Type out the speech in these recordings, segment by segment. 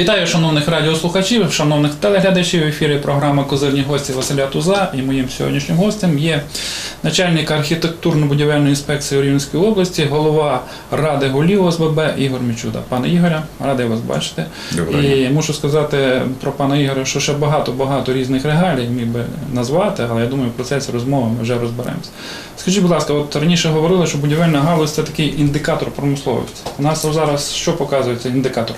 Вітаю шановних радіослухачів, шановних телеглядачів. В ефірі програма Козирні гості Василя Туза. І моїм сьогоднішнім гостем є начальник архітектурно-будівельної інспекції Рівненської області, голова Ради голів ОСББ Ігор Мічуда. Пане Ігоре, радий вас бачити. Доброго І мушу сказати про пана Ігоря, що ще багато-багато різних регалій міг би назвати, але я думаю, в процесі розмови ми вже розберемося. Скажіть, будь ласка, от раніше говорили, що будівельна галузь це такий індикатор промисловості. У нас зараз що показує цей індикатор?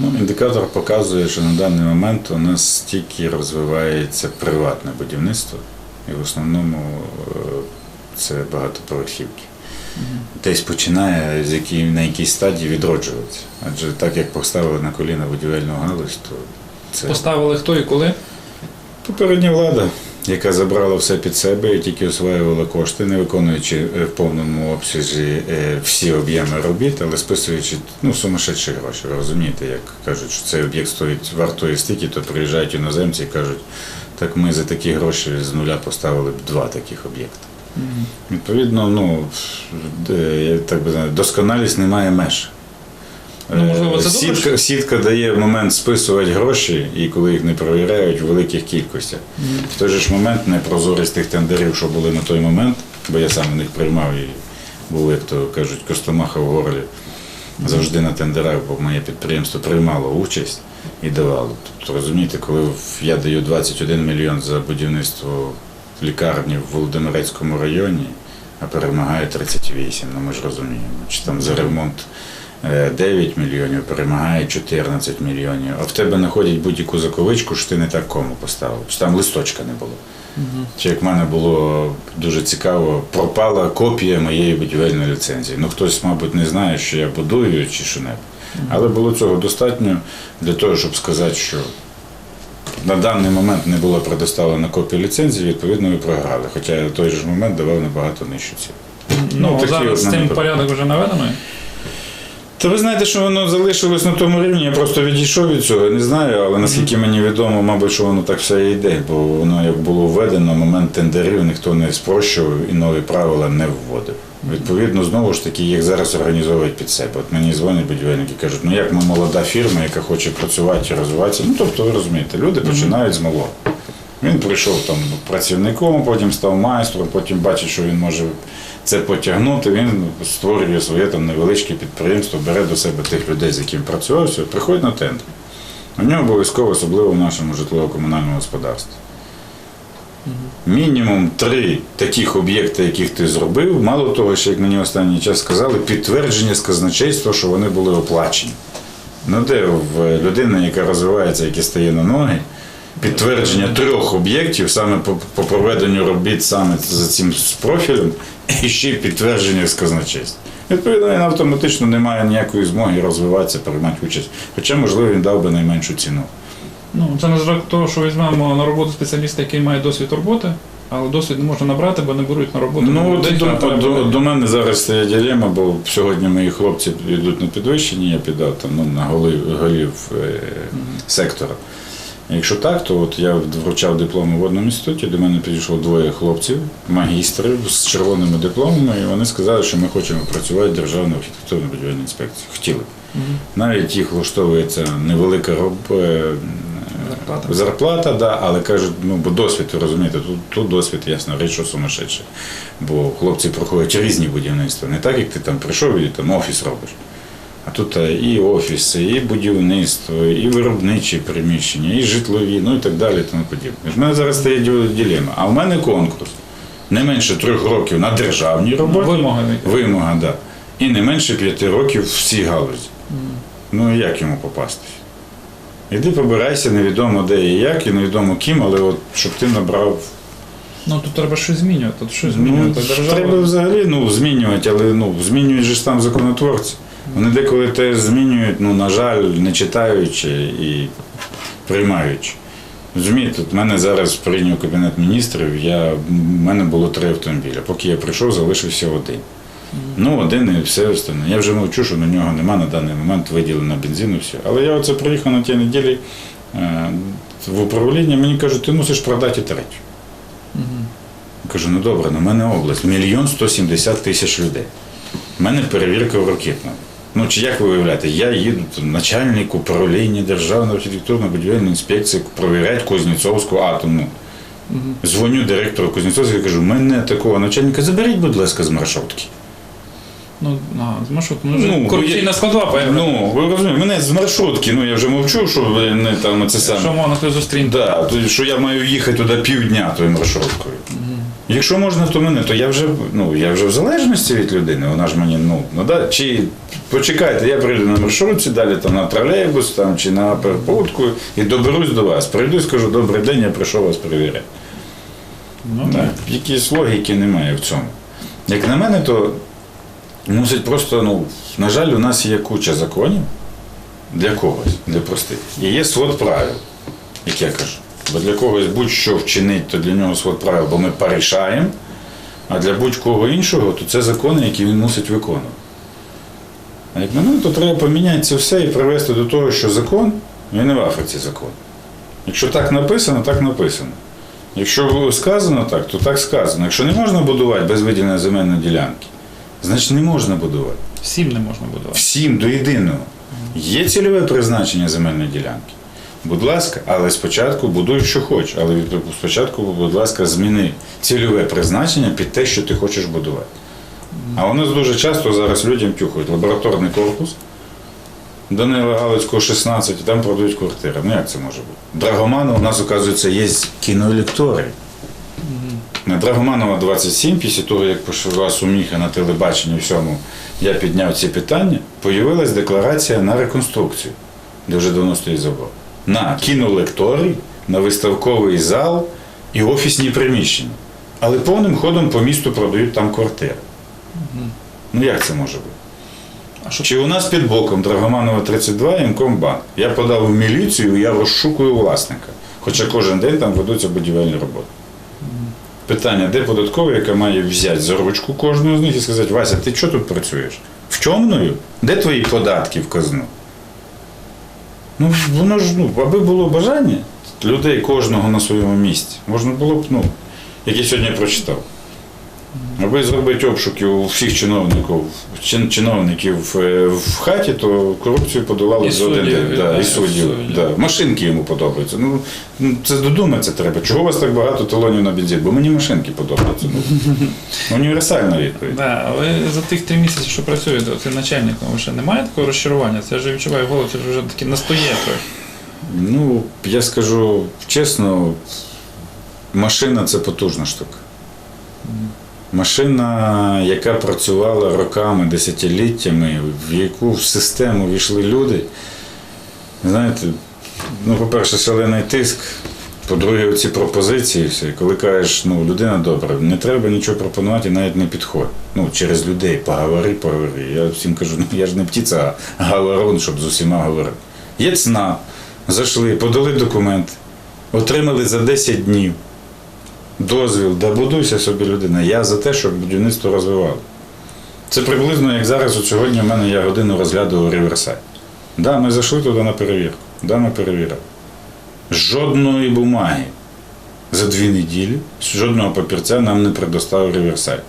Ну, індикатор показує, що на даний момент у нас тільки розвивається приватне будівництво, і в основному е, це багатоповерхівки. Десь починає з якій, на якійсь стадії відроджуватися. Адже так як поставили на коліна будівельну галузь, то це Поставили хто і коли? попередня влада, яка забрала все під себе і тільки осваювала кошти, не виконуючи е, в повному обсязі е, всі об'єми робіт, але списуючи ну, сумасшедші гроші. Ви розумієте, як кажуть, що цей об'єкт стоїть вартує стільки, то приїжджають іноземці і кажуть, так ми за такі гроші з нуля поставили б два таких об'єкти. Відповідно, ну е, так би досконалість не має меж. Ну, можливо, це Е, добре, сітка, сітка дає момент списувати гроші, і коли їх не перевіряють в великих кількостях. В той же ж момент непрозорість тих тендерів, що були на той момент, бо я сам у них приймав і був, як то кажуть, костомаха в горлі. Завжди на тендерах, бо моє підприємство приймало участь і давало. Тобто, розумієте, коли я даю 21 мільйон за будівництво лікарні в Володимирецькому районі, а перемагає 38, ну ми ж розуміємо. Чи там за ремонт 9 мільйонів, перемагає 14 мільйонів, а в тебе знаходять будь-яку заковичку, що ти не так кому поставив, чи там листочка не було. Чи як в мене було дуже цікаво, пропала копія моєї будівельної ліцензії. Ну хтось, мабуть, не знає, що я будую чи що небудь. Але було цього достатньо для того, щоб сказати, що на даний момент не було предоставлено копія ліцензії, відповідно, ви програли. Хоча я в той же момент давав набагато нижчу ціну. Ну, такі зараз з цим порядок вже наведено. Та ви знаєте, що воно залишилось на тому рівні, я просто відійшов від цього, не знаю, але наскільки мені відомо, мабуть, що воно так все і йде, бо воно як було введено, момент тендерів ніхто не спрощував і нові правила не вводив. Відповідно, знову ж таки, їх зараз організовують під себе. От мені дзвонять будівельники, кажуть, ну як ми молода фірма, яка хоче працювати і розвиватися. Ну тобто, ви розумієте, люди починають з малого. Він прийшов там працівником, потім став майстром, потім бачить, що він може це потягнути. Він створює своє там невеличке підприємство, бере до себе тих людей, з яким працював, все, приходить на тендер. У нього обов'язково, особливо в нашому житлово-комунальному господарстві. Мінімум три таких об'єкти, яких ти зробив, мало того, що як мені останній час сказали, підтвердження з казначейства, що вони були оплачені. Ну де в людини, яка розвивається, яка стає на ноги, підтвердження трьох об'єктів саме по, по проведенню робіт саме за цим профілем, і ще й підтвердження з казначейства. Відповідно, він автоматично не має ніякої змоги розвиватися, приймати участь. Хоча, можливо, він дав би найменшу ціну. Ну, це не з того, що візьмемо на роботу спеціаліста, який має досвід роботи, але досвід не можна набрати, бо не беруть на роботу. Ну, от до, до, до мене зараз стає дилема, бо сьогодні мої хлопці йдуть на підвищення, я піддав там ну, на голів, голів е, сектора. Якщо так, то от я вручав дипломи в одному інституті, до мене підійшло двоє хлопців, магістрів з червоними дипломами, і вони сказали, що ми хочемо працювати в Державній архітектурно-будівельній інспекції. Хотіли. б. Мгм. Навіть їх влаштовується невелика роб- е, Зарплата. зарплата, да, але кажуть, ну бо досвід, розумієте, тут, тут досвід, ясно, річ, що сумасшедший. Бо хлопці проходять різні будівництва. Не так, як ти там прийшов і там офіс робиш. А тут е, і офіси, і будівництво, і виробничі приміщення, і житлові, ну і так далі. Тому подібне. У мене зараз стає ді- дилема. А в мене конкурс. Не менше трьох років на державній роботі. Вимога, так. Да. І не менше п'яти років в цій галузі. Ну як йому попасти? Іди побирайся, невідомо де і як, і невідомо ким, але от щоб ти набрав. Ну тут треба щось змінювати. Тут щось Ну. Держава. треба взагалі ну, змінювати, але ну, змінюють же ж там законотворці. Вони деколи те змінюють, ну, на жаль, не читаючи і приймаючи. Розумієте, от мене зараз прийняв Кабінет міністрів, я, в мене було три автомобіля. Поки я прийшов, залишився один. Ну, один і все остальне. Я вже мовчу, що на нього нема на даний момент виділено бензину, все. Але я оце приїхав на ті неділі е, в управління, мені кажуть, ти мусиш продати третю. Я Кажу, ну добре, на мене область, мільйон 170 тисяч людей. У мене перевірка в ракетному. Ну чи як ви уявляєте, я їду там, начальник управління Державної архітектурно-будівельної інспекції провіряти Кузнєцовську атомну. Дзвоню директору Кузнєцовської і кажу, мене такого начальника заберіть, будь ласка, з маршрутки. Ну, а, з маршрутки. Ну, вже Ну, корупційна складова появилася. Ну, ви розумієте, мене з маршрутки, ну я вже мовчу, що не там це саме. Що можна хтось зустрінути? Да, то, що я маю їхати туди півдня тою маршруткою. Якщо можна, то мене, то я вже, ну, я вже в залежності від людини, вона ж мені, ну, ну да, чи почекайте, я прийду на маршрутці, далі там на тролейбус там, чи на перепутку і доберусь до вас. Прийду і скажу, добрий день, я прийшов вас перевіряти. Ну, Да. Якісь логіки немає в цьому. Як на мене, то мусить просто, ну, на жаль, у нас є куча законів для когось, для простих. І є свод правил, як я кажу. Бо для когось будь-що вчинить, то для нього свод правил, бо ми порішаємо, а для будь-кого іншого, то це закони, які він мусить виконувати. А як мене, то треба поміняти це все і привести до того, що закон, він не в Африці закон. Якщо так написано, так написано. Якщо сказано так, то так сказано. Якщо не можна будувати без виділення земельної ділянки, значить не можна будувати. Всім не можна будувати. Всім до єдиного. Є цільове призначення земельної ділянки. Будь ласка, але спочатку будуй, що хочеш, але спочатку, будь ласка, зміни цільове призначення під те, що ти хочеш будувати. А у нас дуже часто зараз людям тюхають лабораторний корпус, Данила Галицького 16, і там продають квартири. Ну як це може бути? Драгоманова у нас, оказується, є кіноелекторій. На Драгоманова 27, після того, як пішла суміха на телебаченні всьому, я підняв ці питання, появилась декларація на реконструкцію, де вже давно стоїть забор. На кінолекторій, на виставковий зал і офісні приміщення. Але повним ходом по місту продають там квартири. Ну як це може бути? А що Чи у нас під боком Драгоманова 32 і Мкомбанк? Я подав в міліцію, я розшукую власника. Хоча кожен день там ведуться будівельні роботи. Питання, де податкова, яка має взяти за ручку кожного з них і сказати, Вася, ти що тут працюєш? В чомною? Де твої податки в казну? Ну, воно ж, ну, аби було бажання людей кожного на своєму місці, можна було б, ну, як я сьогодні прочитав. Аби зробити обшуки у всіх чиновників, чин- чиновників е, в хаті, то корупцію подолали І за один день. Да, і суддів. Да. Машинки йому подобаються. Ну, ну, це додуматися треба. Чого у вас так багато талонів на бензин? Бо мені машинки подобаються. Ну, універсальна відповідь. Да, але за тих три місяці, що працюєте, це начальником, ви ще немає такого розчарування? Це ж відчуваю голос, це вже таки настає трохи. Ну, я скажу чесно, машина це потужна штука. Машина, яка працювала роками, десятиліттями, в яку в систему війшли люди. Знаєте, ну, по-перше, шалений тиск. По-друге, оці пропозиції, коли кажеш, ну, людина добра, не треба нічого пропонувати, і навіть не підходь. Ну, через людей, поговори, поговори. Я всім кажу, ну я ж не птиця, а говорун, щоб з усіма говорити. Є ЦНА, зайшли, подали документ, отримали за 10 днів дозвіл, да будуйся собі людина. Я за те, щоб будівництво розвивало. Це приблизно як зараз, от сьогодні в мене я годину розглядував Ріверсайд. Да, ми зайшли туди на перевірку. Да, ми перевірили. Жодної бумаги за дві неділі, жодного папірця нам не предоставив Ріверсайд.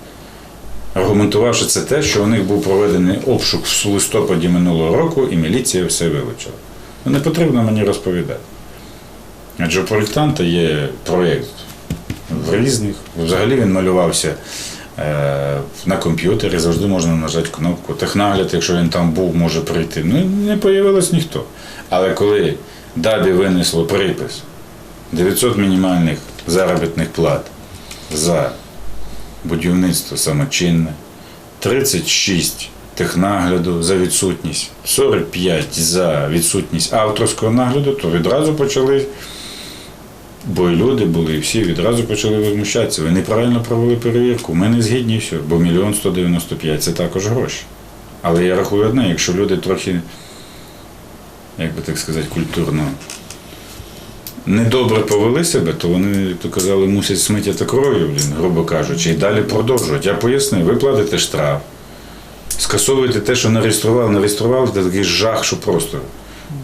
Аргументувавши це те, що у них був проведений обшук в листопаді минулого року, і міліція все вилучила. Ну, не потрібно мені розповідати. Адже у проєктанта є проєкт в різних. Взагалі він малювався е, на комп'ютері, завжди можна нажати кнопку. Технагляд, якщо він там був, може прийти. Ну, не появилось ніхто. Але коли Дабі винесло припис 900 мінімальних заробітних плат за будівництво самочинне, 36 технагляду за відсутність, 45 за відсутність авторського нагляду, то відразу почали Бо і люди були, і всі відразу почали возмущатися. Ви неправильно провели перевірку. Ми не згідні все, бо мільйон 195 це також гроші. Але я рахую одне, якщо люди трохи, як би так сказати, культурно недобре повели себе, то вони, то казали, мусять смиття кров'ю, блін, грубо кажучи, і далі продовжувати. Я пояснив, ви платите штраф, скасовуєте те, що нареєстрували, нареєстрували, це такий жах, що просто.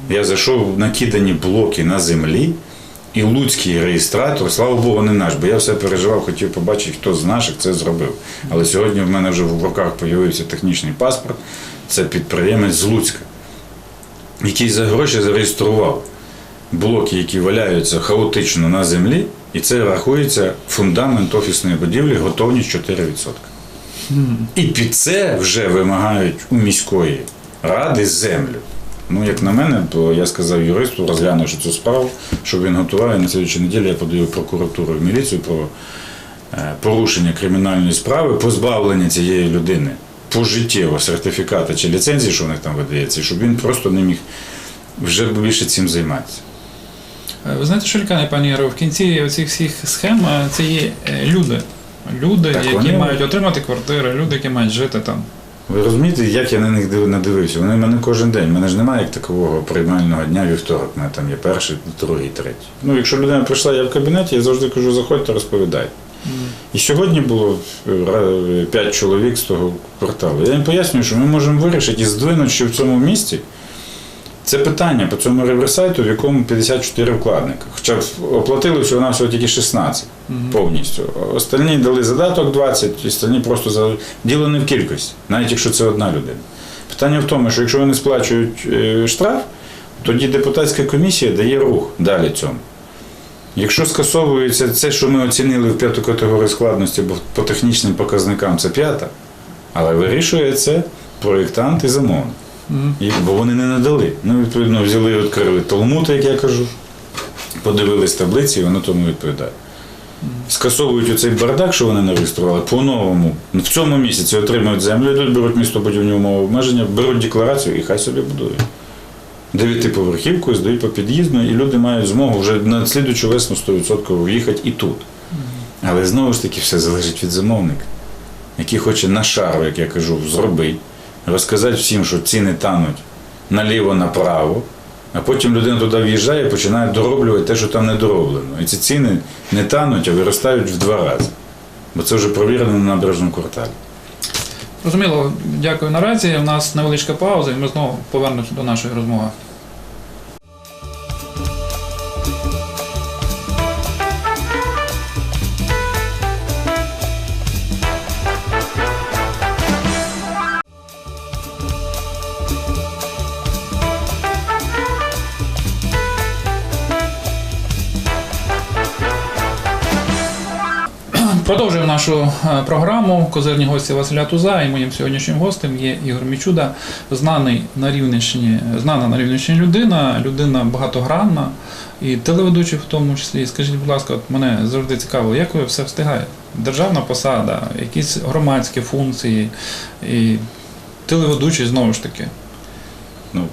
Я зайшов накидані блоки на землі, і луцький реєстратор, слава Богу, не наш, бо я все переживав, хотів побачити, хто з наших це зробив. Але сьогодні в мене вже в руках з'явився технічний паспорт, Це підприємець з Луцька, який за гроші зареєстрував блоки, які валяються хаотично на землі, і це рахується фундамент офісної будівлі, готовність 4%. І під це вже вимагають у міської ради землю. Ну, як на мене, то я сказав юристу, розглянувши цю справу, щоб він готував, і на слідчій неділі я подаю в прокуратуру в міліцію про е, порушення кримінальної справи, позбавлення цієї людини пожиттєво сертифіката чи ліцензії, що в них там видається, щоб він просто не міг вже більше цим займатися. Е, Ви знаєте, що лікане, пані Іро, в кінці цих всіх схем це є е, люди. Люди, Так, які вони- мають отримати квартири, люди, які мають жити там. Ви розумієте, як я на них див- надивився? Вони в мене кожен день. У мене ж немає як такового приймального дня вівторок. У мене там є перший, другий, третій. Ну, якщо людина прийшла, я в кабінеті, я завжди кажу, заходьте, розповідайте. І сьогодні було е, п'ять чоловік з того кварталу. Я їм пояснюю, що ми можемо вирішити і здвинути що в цьому місті. Це питання по цьому реверсайту, в якому 54 вкладника. Хоча оплатили всього на всього тільки 16 повністю. Остальні дали задаток 20, остальні просто за діло не в кількості, навіть якщо це одна людина. Питання в тому, що якщо вони сплачують е, штраф, тоді депутатська комісія дає рух далі цьому. Якщо скасовується це, що ми оцінили в п'яту категорію складності, бо по технічним показникам це п'ята, але вирішує це проєктант і замовник. І, бо вони не надали. Ну, відповідно, взяли і відкрили Талмуд, як я кажу, подивились таблиці, і воно тому відповідає. Скасовують оцей бардак, що вони нареєстрували, по-новому. В цьому місяці отримують землю, йдуть, беруть містобудівні умови обмеження, беруть декларацію і хай собі будують. Дев'ятиповерхівку здають по під'їзду, і люди мають змогу вже на слідучу весну 100% в'їхати і тут. Але знову ж таки все залежить від замовника, який хоче на шару, як я кажу, зробити, розказати всім, що ціни тануть наліво-направо, а потім людина туди в'їжджає і починає дороблювати те, що там не дороблено. І ці ціни не тануть, а виростають в два рази. Бо це вже провірено на набережному кварталі. Зрозуміло, дякую наразі. У нас невеличка пауза, і ми знову повернемося до нашої розмови. Нашу е, програму. Козирні гості Василя Туза і моїм сьогоднішнім гостем є Ігор Мічуда, знаний на Рівненщині, знана на Рівненщині людина, людина багатогранна і телеведучий в тому числі. Скажіть, будь ласка, от мене завжди цікаво, як ви все встигаєте? Державна посада, якісь громадські функції і телеведучий знову ж таки. Ну,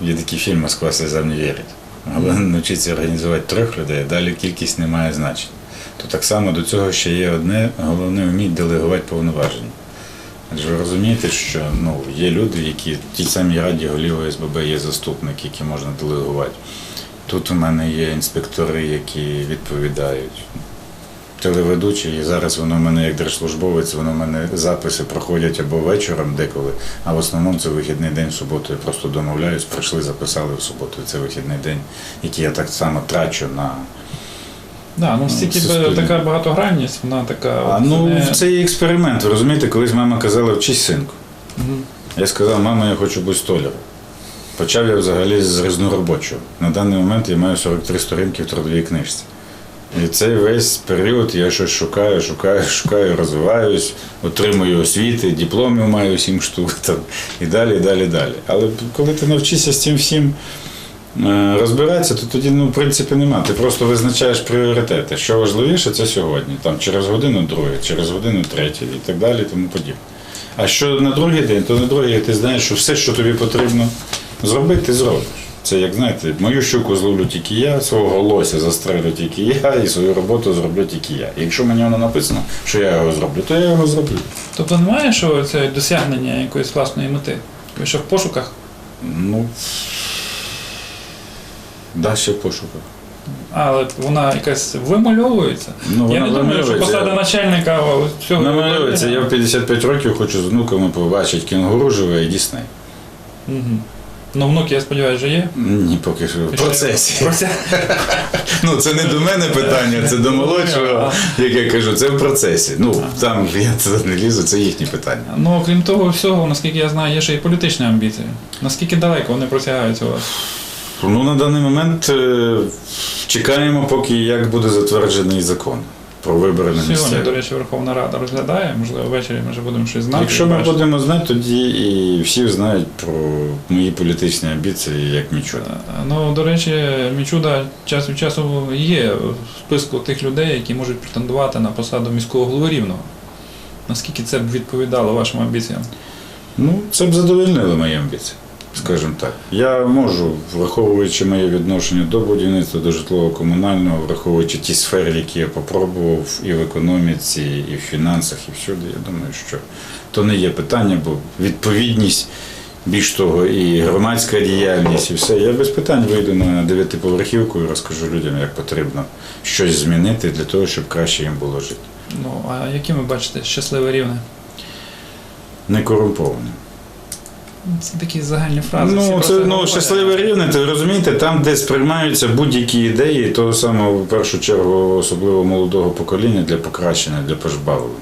є такий фільм Москва сльозам не вірить. Головне навчитися організувати трьох людей, далі кількість не має значення. То так само до цього ще є одне, головне вміти делегувати повноваження. Адже ви розумієте, що ну, є люди, які в тій самій раді голів ОСББ є заступник, які можна делегувати. Тут у мене є інспектори, які відповідають. Телеведучий, і зараз воно в мене як держслужбовець, воно в мене записи проходять або вечором деколи, а в основному це вихідний день в суботу. Я просто домовляюсь, прийшли, записали в суботу. Це вихідний день, який я так само трачу на. Да, ну стільки така багатогранність, вона така. А от, ну не- це є експеримент. Ви розумієте, колись мама казала, вчись синку. Мгм. Я сказав, мама, я хочу бути столяром. Почав я взагалі з різноробочого. На даний момент я маю 43 сторінки в трудовій книжці. І цей весь період я щось шукаю, шукаю, шукаю, розвиваюсь, отримую освіти, дипломів маю сім штук там, і далі, і далі, і далі. Але коли ти навчишся з цим всім розбиратися, то тоді, ну, в принципі, нема. Ти просто визначаєш пріоритети. Що важливіше, це сьогодні. Там через годину друге, через годину третє і так далі, і тому подібне. А що на другий день, то на другий ти знаєш, що все, що тобі потрібно зробити, ти зробиш. Це як знаєте, мою щуку зловлю тільки я, свого лося застрелю тільки я, і свою роботу зроблю тільки я. Якщо мені воно написано, що я його зроблю, то я його зроблю. Тобто немає, що це досягнення якоїсь власної мети? Ви що в пошуках? Ну да, ще в пошуках. Але вона якась вимальовується. Ну, Я не думаю, що посада начальника цього. Намалюється, я в 55 років хочу з внуками побачити кінгуру живе і Дісней. Мгм. Ну, внуки, я сподіваюся, вже є. Ні, поки що в процесі. Ну, це не до мене питання, це до молодшого, як я кажу, це в процесі. Ну, там я туди не лізу, це їхні питання. Ну, окрім того всього, наскільки я знаю, є ще і політичні амбіції. Наскільки далеко вони просягаються у вас? Ну, на даний момент е, чекаємо, поки як буде затверджений закон про вибори на Сьогодні, до речі, Верховна Рада розглядає, можливо, ввечері ми вже будемо щось знати. Якщо ми бачити. будемо знати, тоді і всі знають про мої політичні амбіції, як Мічура. Ну, до речі, Мічуда час від часу є в списку тих людей, які можуть претендувати на посаду міського голови рівного. Наскільки це б відповідало вашим амбіціям? Ну, це б задовольнило мої амбіції, скажімо так. Я можу, враховуючи моє відношення до будівництва, до житлово-комунального, враховуючи ті сфери, які я попробував і в економіці, і в фінансах, і всюди, я думаю, що то не є питання, бо відповідність. Більш того, і громадська діяльність, і все. Я без питань вийду на дев'ятиповерхівку і розкажу людям, як потрібно щось змінити для того, щоб краще їм було жити. Ну, а які ви бачите щасливе рівне? Не корумпованим. Це такі загальні фрази. Ну, це ну, щасливе рівне, ти розумієте, там, де сприймаються будь-які ідеї, того самого, в першу чергу, особливо молодого покоління для покращення, для пожбавлення.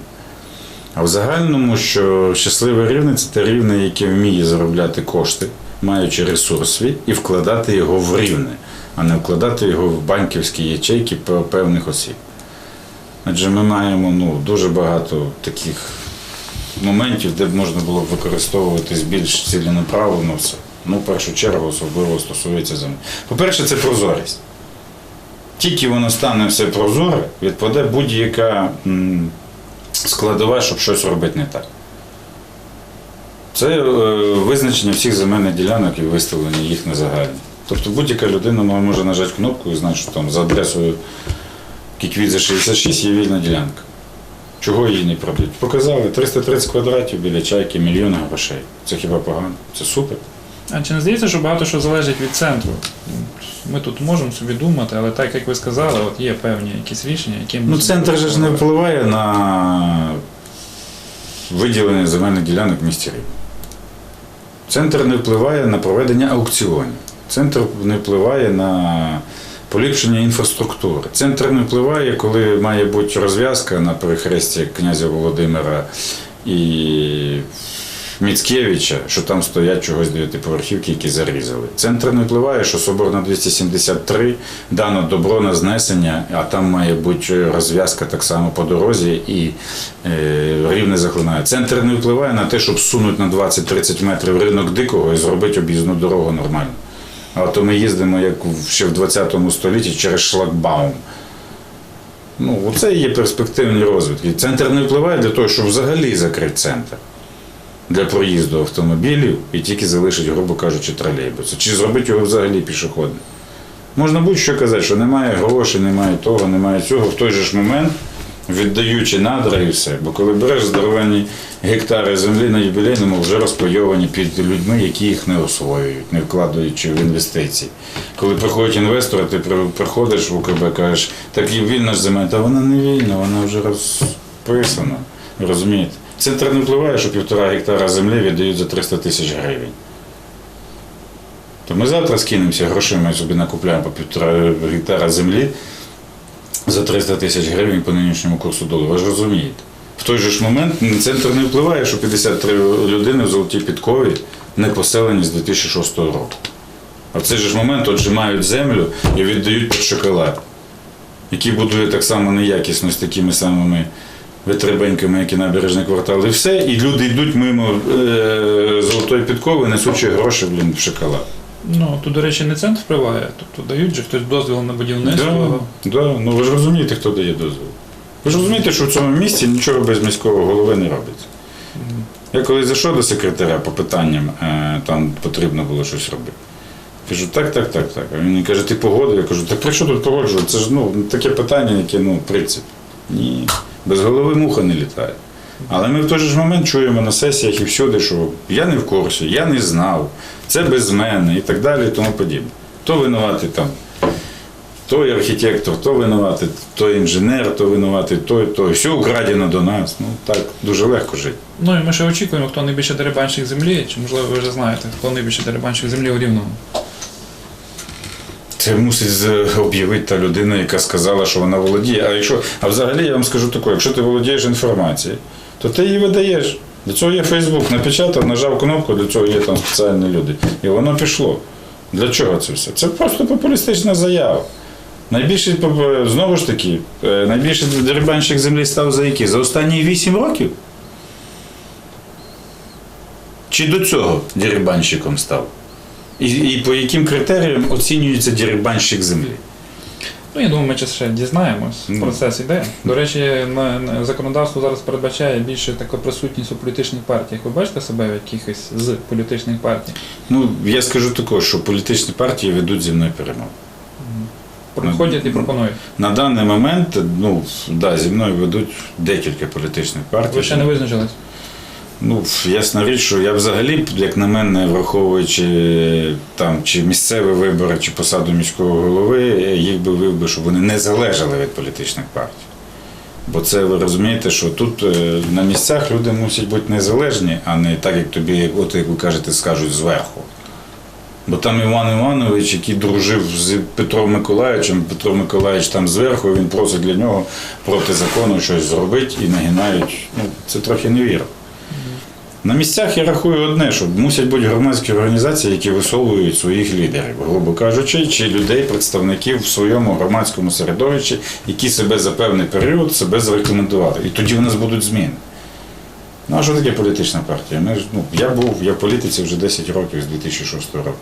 А в загальному, що щасливе рівне це те рівне, яке вміє заробляти кошти, маючи ресурс свій, і вкладати його в рівне, а не вкладати його в банківські ячейки певних осіб. Адже ми маємо ну, дуже багато таких моментів, де б можна було б використовуватись більш ціленаправлено все. Ну, в першу чергу, особливо стосується землі. По-перше, це прозорість. Тільки воно стане все прозоре, відпаде будь-яка складова, щоб щось робити не так. Це е, визначення всіх земельних ділянок і виставлення їх на загальні. Тобто будь-яка людина може нажати кнопку і знати, що там за адресою Кіквідзе 66 є вільна ділянка. Чого її не продають? Показали 330 квадратів біля чайки, мільйон грошей. Це хіба погано? Це супер. А чи не здається, що багато що залежить від центру? Ми тут можемо собі думати, але так як ви сказали, от є певні якісь рішення, які Ну, центр же ж не впливає на виділення земельних ділянок в місті Рівне. Центр не впливає на проведення аукціонів. Центр не впливає на поліпшення інфраструктури. Центр не впливає, коли має бути розв'язка на перехресті князя Володимира і Міцкевича, що там стоять чогось дев'ятиповерхівки, які зарізали. Центр не впливає, що Соборна 273 дано добро на знесення, а там має бути розв'язка так само по дорозі і е, рівне заклинає. Центр не впливає на те, щоб сунути на 20-30 метрів ринок дикого і зробити об'їзну дорогу нормально. А то ми їздимо як ще в 20 столітті через шлагбаум. Ну, оце і є перспективні розвитки. Центр не впливає для того, щоб взагалі закрити центр для проїзду автомобілів і тільки залишить, грубо кажучи, тролейбуси. Чи зробити його взагалі пішохідним. Можна будь-що казати, що немає грошей, немає того, немає цього. В той же ж момент, віддаючи надра і все. Бо коли береш здоровенні гектари землі на юбілейному, вже розпайовані під людьми, які їх не освоюють, не вкладаючи в інвестиції. Коли приходять інвестори, ти приходиш в УКБ, кажеш, так і вільна ж земля, та вона не вільна, вона вже розписана. Розумієте? Центр не впливає, що півтора гектара землі віддають за 300 тисяч гривень. То ми завтра скинемося грошима і собі накупляємо по півтора гектара землі за 300 тисяч гривень по нинішньому курсу долара. Ви ж розумієте. В той же ж момент центр не впливає, що 53 людини в золотій підкові не поселені з 2006 року. А в цей же ж момент отжимають землю і віддають під шоколад, який будує так само неякісно з такими самими витребеньками, як і набережний квартал, і все. І люди йдуть мимо е, золотої підкови, несучи гроші блін, в шоколад. Ну, тут, до речі, не центр впливає, тобто дають же хтось дозвіл на будівництво. Да, да. Ну ви ж розумієте, хто дає дозвіл. Ви ж розумієте, що в цьому місті нічого без міського голови не робиться. Я коли зайшов до секретаря по питанням, е, там потрібно було щось робити. Кажу, так, так, так, так. А він мені каже, ти погодив? Я кажу, так при що тут погоджувати? Це ж ну, таке питання, яке, ну, принцип. Ні, без голови муха не літає. Але ми в той же ж момент чуємо на сесіях і всюди, що я не в курсі, я не знав, це без мене і так далі, і тому подібне. То винувати там той архітектор, то винуватий, той інженер, то винуватий, той, той. Все украдено до нас. Ну так дуже легко жити. Ну і ми ще очікуємо, хто найбільше дерибанщик землі, чи можливо ви вже знаєте, хто найбільше дерибанщик землі у Рівному. Це мусить об'явити та людина, яка сказала, що вона володіє. А якщо, а взагалі я вам скажу таке, якщо ти володієш інформацією, то ти її видаєш. Для цього є Фейсбук, напечатав, нажав кнопку, для цього є там спеціальні люди. І воно пішло. Для чого це все? Це просто популістична заява. Найбільший, знову ж таки, е, найбільший дерибанщик землі став за які? За останні 8 років? Чи до цього дерибанщиком став? І, і по яким критеріям оцінюється дерибанщик землі? Ну, я думаю, ми ще дізнаємось. Ну. Процес іде. До речі, на, на законодавство зараз передбачає більше таку присутність у політичних партіях. Ви бачите себе в якихось з політичних партій? Ну, я скажу також, що політичні партії ведуть зі мною перемови. Проходять і пропонують. На даний момент, ну, да, зі мною ведуть декілька політичних партій. Ви ще не визначились? Ну, ясна річ, що я взагалі, як на мене, враховуючи там чи місцеві вибори, чи посаду міського голови, їх би вив би, щоб вони не залежали від політичних партій. Бо це ви розумієте, що тут е, на місцях люди мусять бути незалежні, а не так, як тобі, от як ви кажете, скажуть зверху. Бо там Іван Іванович, який дружив з Петром Миколаївичем, Петро Миколаївич там зверху, він просить для нього проти закону щось зробити і нагинають. Ну, це трохи невіра. На місцях я рахую одне, що мусять бути громадські організації, які висовують своїх лідерів, грубо кажучи, чи людей, представників в своєму громадському середовищі, які себе за певний період себе зарекомендували. І тоді в нас будуть зміни. Ну, а що таке політична партія? Ми ну, я був, я в політиці вже 10 років з 2006 року.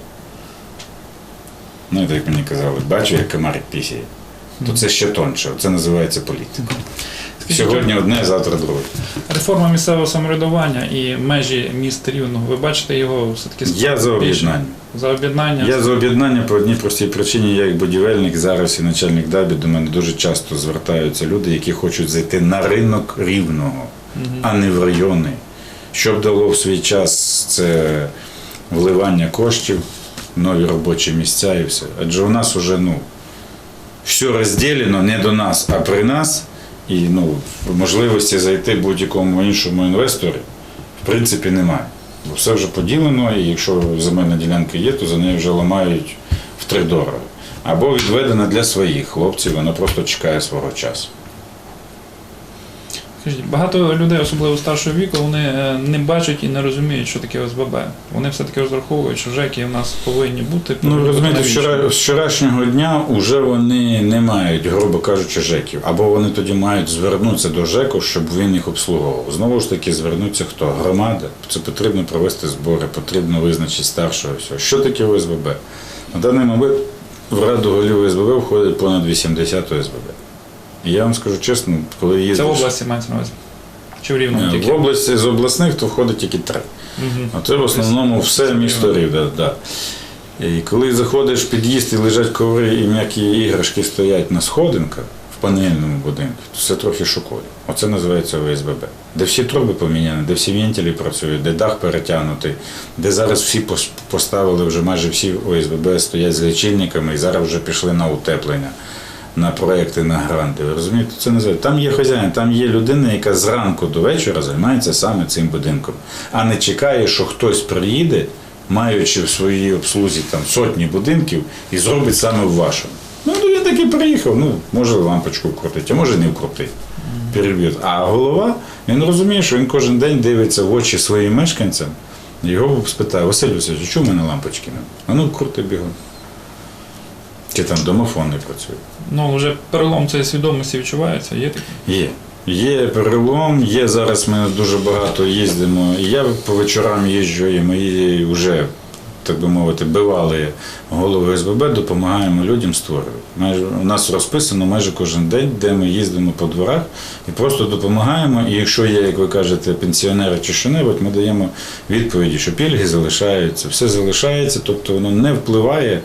Ну, і так мені казали, бачу, як комарик пісяє. То це ще тонше, це називається політика. Сьогодні одне, завтра друге. Реформа місцевого самоврядування і межі міст Рівного. Ви бачите його все-таки Я за об'єднання. За об'єднання. Я за об'єднання по одній простій причині, я як будівельник зараз і начальник ДАБІ, до мене дуже часто звертаються люди, які хочуть зайти на ринок рівного, а не в райони. Що б дало в свій час це вливання коштів, нові робочі місця і все. Адже у нас вже ну, все розділено не до нас, а при нас. І ну, можливості зайти будь-якому іншому інвестору в принципі немає. Бо все вже поділено, і якщо земельна ділянка є, то за неї вже ламають в три дороги. Або відведена для своїх хлопців, вона просто чекає свого часу. Багато людей, особливо старшого віку, вони е, не бачать і не розуміють, що таке ОСББ. Вони все-таки розраховують, що ЖЕКи в нас повинні бути. Ну, розумієте, вчора, з вчорашнього дня вже вони не мають, грубо кажучи, ЖЕКів. Або вони тоді мають звернутися до ЖЕКу, щоб він їх обслуговував. Знову ж таки, звернуться хто? Громада. Це потрібно провести збори, потрібно визначити старшого всього. Що таке ОСББ? На даний момент в раду голів ОСББ входить понад 80 ОСББ. Я вам скажу чесно, коли Це їздиш... в області мається на увазі. Чи в Рівному тільки? В області з обласних то входить тільки три. Мгм. А це в основному все місто Рівне. Да. І коли заходиш в під'їзд і лежать коври і м'які іграшки стоять на сходинках в панельному будинку, то це трохи шокує. Оце називається ОСББ. Де всі труби поміняні, де всі вентилі працюють, де дах перетягнутий, де зараз всі поставили вже майже всі ОСББ стоять з лічильниками і зараз вже пішли на утеплення. На проекти на гранти. Ви розумієте, це називається. Там є хазяїн, там є людина, яка зранку до вечора займається саме цим будинком, а не чекає, що хтось приїде, маючи в своїй обслузі там сотні будинків, і зробить саме в вашому. Ну, ну він таки приїхав, ну, може лампочку вкрутить, а може не вкрутить. Переб'є. А голова, він розуміє, що він кожен день дивиться в очі своїм мешканцям, його спитає, Василь Васильович, чому в мене лампочки немає? А ну крути бігом. Чи там домофон не працює? Ну, вже перелом цієї свідомості відчувається, є таке. Є. Є перелом, є зараз ми дуже багато їздимо. І я по вечорам їжджу, і мої вже, так би мовити, бивали голови СББ, допомагаємо людям створювати. Майже, у нас розписано майже кожен день, де ми їздимо по дворах і просто допомагаємо. І якщо є, як ви кажете, пенсіонери чи що-небудь, ми даємо відповіді, що пільги залишаються, все залишається, тобто воно не впливає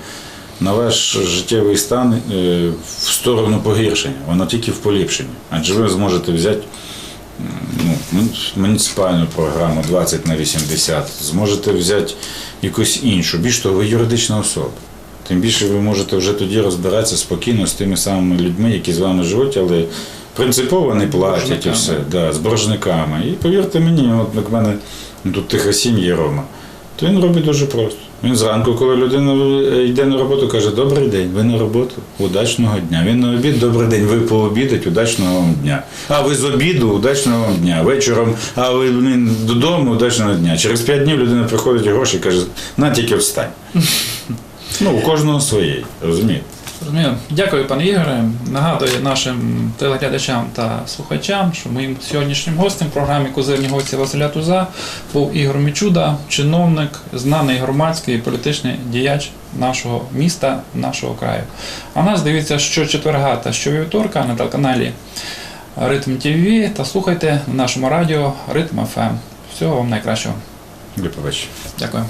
на ваш життєвий стан е, в сторону погіршення, воно тільки в поліпшенні. Адже ви зможете взяти ну, муніципальну програму 20 на 80, зможете взяти якусь іншу, більш того, ви юридична особа. Тим більше ви можете вже тоді розбиратися спокійно з тими самими людьми, які з вами живуть, але принципово не платять і все. Да, з боржниками. І повірте мені, от як в мене ну, тут тиха сім'я Рома, то він робить дуже просто. Він зранку, коли людина йде на роботу, каже: Добрий день, ви на роботу, удачного дня. Він на обід, добрий день, ви пообідать, удачного вам дня. А ви з обіду, удачного вам дня. Вечором, а ви він додому, удачного дня. Через п'ять днів людина приходить гроші і каже, на тільки встань. Ну, у кожного своє, розумієте? Зрозуміло. Дякую, пане Ігоре. Нагадую нашим телеглядачам та слухачам, що моїм сьогоднішнім гостем в програмі Козирні гості Василя Туза був Ігор Мічуда, чиновник, знаний громадський і політичний діяч нашого міста, нашого краю. А нас дивіться щочетверга та щовівторка на телеканалі Ритм ТВ та слухайте на нашому радіо Ритм ФМ. Всього вам найкращого. До побачення. Дякую.